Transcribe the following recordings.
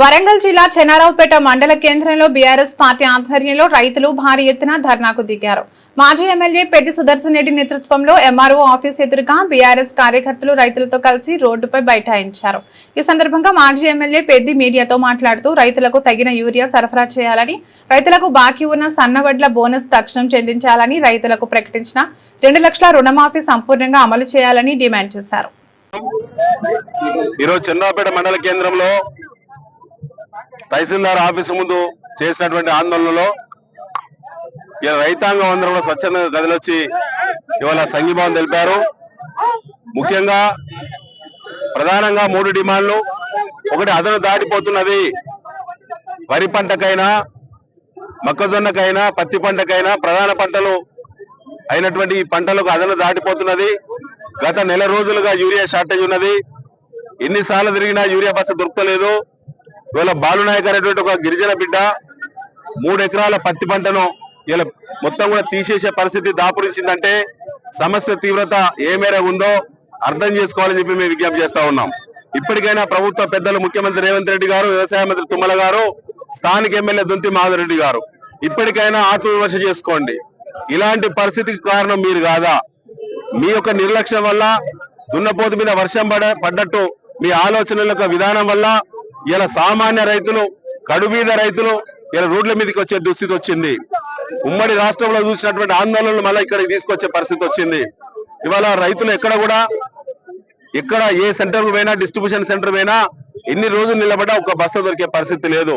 వరంగల్ జిల్లా చెన్నారావుపేట మండల కేంద్రంలో బీఆర్ఎస్ పార్టీ ఆధ్వర్యంలో రైతులు భారీ ఎత్తున ధర్నాకు దిగారు. మాజీ ఎమ్మెల్యే పెద్ది సుదర్శన్ రెడ్డి నేతృత్వంలో ఎంఆర్ఓ ఆఫీస్ ఎదురుగా బీఆర్ఎస్ కార్యకర్తలు రైతులతో కలిసి రోడ్డుపై బైఠాయించారు. ఈ సందర్భంగా మాజీ ఎమ్మెల్యే పెద్ది మీడియాతో మాట్లాడుతూ రైతులకు తగిన యూరియా సరఫరా చేయాలని రైతులకు బాకీ ఉన్న సన్నవడ్ల బోనస్ తక్షణం చెల్లించాలని రైతులకు ప్రకటించిన రెండు లక్షల రుణమాఫీ సంపూర్ణంగా అమలు చేయాలని డిమాండ్ చేశారు. ఈరోజు చంద్రాపేట మండల కేంద్రంలో తహసీల్దార్ ఆఫీసు ముందు చేసినటువంటి ఆందోళనలో ఇలా రైతాంగం అందరూ కూడా స్వచ్ఛందంగా గదిలొచ్చి ఇవాళ సంఘీభావం తెలిపారు. ముఖ్యంగా ప్రధానంగా మూడు డిమాండ్లు. ఒకటి అదను దాటిపోతున్నది వరి పంటకైనా మొక్కజొన్నకైనా పత్తి పంటకైనా ప్రధాన పంటలు అయినటువంటి ఈ పంటలకు అదను దాటిపోతున్నది. గత నెల రోజులుగా యూరియా షార్టేజ్ ఉన్నది. ఎన్నిసార్లు తిరిగినా యూరియా బస్సు దొరకలేదు ఇవాళ బాలునాయక్ అనేటువంటి ఒక గిరిజన బిడ్డ మూడు ఎకరాల పత్తి పంటను ఇలా మొత్తం కూడా తీసేసే పరిస్థితి దాపురించిందంటే సమస్య తీవ్రత ఏ మేర ఉందో అర్థం చేసుకోవాలని చెప్పి మేము విజ్ఞప్తి చేస్తా ఉన్నాం. ఇప్పటికైనా ప్రభుత్వ పెద్దలు ముఖ్యమంత్రి రేవంత్ రెడ్డి గారు వ్యవసాయ మంత్రి తుమ్మల గారు స్థానిక ఎమ్మెల్యే దుంతి మాధవ్ రెడ్డి గారు ఇప్పటికైనా ఆత్మవిమర్శ చేసుకోండి. ఇలాంటి పరిస్థితికి కారణం మీరు కాదా? మీ యొక్క నిర్లక్ష్యం వల్ల దున్నపోతు మీద వర్షం పడ పడ్డట్టు మీ ఆలోచనల యొక్క విధానం వల్ల ఇలా సామాన్య రైతులు కడుబీద రైతులు ఇలా రోడ్ల మీదకి వచ్చే దుస్థితి వచ్చింది. ఉమ్మడి రాష్ట్రంలో చూసినటువంటి ఆందోళనలు మళ్ళీ ఇక్కడికి తీసుకొచ్చే పరిస్థితి వచ్చింది. ఇవాళ రైతులు ఎక్కడ కూడా ఎక్కడ ఏ సెంటర్ పోయినా డిస్ట్రిబ్యూషన్ సెంటర్ పోయినా ఎన్ని రోజులు నిలబడ్డా ఒక బస్సు దొరికే పరిస్థితి లేదు.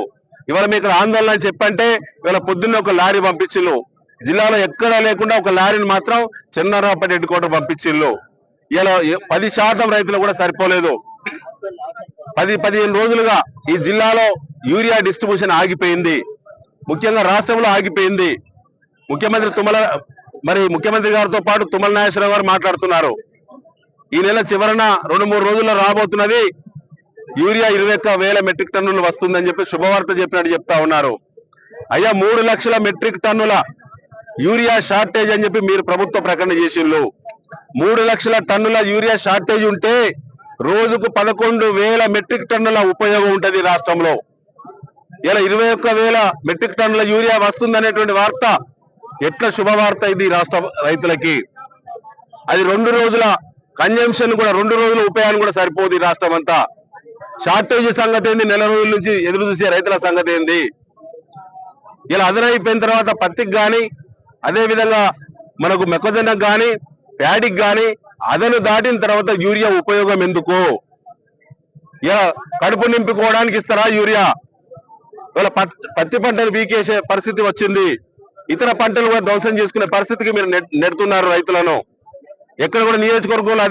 ఇవాళ మీకు ఇక్కడ ఆందోళన అని చెప్పంటే ఇవాళ పొద్దున్న ఒక లారీ పంపించిల్లు జిల్లాలో ఎక్కడా లేకుండా ఒక లారీని మాత్రం చెన్నారావుపేట హెడ్ క్వార్టర్ పంపించిల్లు ఇలా పది శాతం రైతులు కూడా సరిపోలేదు. పది పదిహేను రోజులుగా ఈ జిల్లాలో యూరియా డిస్ట్రిబ్యూషన్ ఆగిపోయింది. ముఖ్యంగా రాష్ట్రంలో ఆగిపోయింది. ముఖ్యమంత్రి తుమ్మల మరి ముఖ్యమంత్రి గారితో పాటు తుమ్మల నాగేశ్వరరావు గారు మాట్లాడుతున్నారు. ఈ నెల చివరన రెండు మూడు రోజుల్లో రాబోతున్నది యూరియా ఇరవై ఒక్క వేల మెట్రిక్ టన్నులు వస్తుందని చెప్పి శుభవార్త చెప్పినట్టు చెప్తా ఉన్నారు. అయ్యా మూడు లక్షల మెట్రిక్ టన్నుల యూరియా షార్టేజ్ అని చెప్పి మీరు ప్రభుత్వ ప్రకటన చేసిళ్ళు మూడు లక్షల టన్నుల యూరియా షార్టేజ్ ఉంటే రోజుకు పదకొండు వేల మెట్రిక్ టన్నుల ఉపయోగం ఉంటది రాష్ట్రంలో. ఇలా ఇరవై ఒక్క వేల మెట్రిక్ టన్నుల యూరియా వస్తుందనేటువంటి వార్త ఎట్లా శుభవార్త ఇది రాష్ట్ర రైతులకి? అది రెండు రోజుల కన్జంప్షన్ కూడా రెండు రోజుల ఉపయోగం కూడా సరిపోదు ఈ రాష్ట్రం అంతా షార్టేజ్ సంగతి ఏంది? నెల రోజుల నుంచి ఎదురు చూసే రైతుల సంగతి ఏంది? ఇలా అదనైపోయిన తర్వాత పత్తికి కానీ అదేవిధంగా మనకు మొక్కజొన్నకు కానీ ప్యాడికి కానీ అదను దాటిన తర్వాత యూరియా ఉపయోగం ఎందుకు? ఇలా కడుపు నింపుకోవడానికి ఇస్తారా యూరియా? ఇలా పత్తి పంటను పీకేసే పరిస్థితి వచ్చింది. ఇతర పంటలు కూడా ధ్వంసం చేసుకునే పరిస్థితికి మీరు నెడుతున్నారు రైతులను. ఎక్కడ కూడా నియోజకవర్గంలో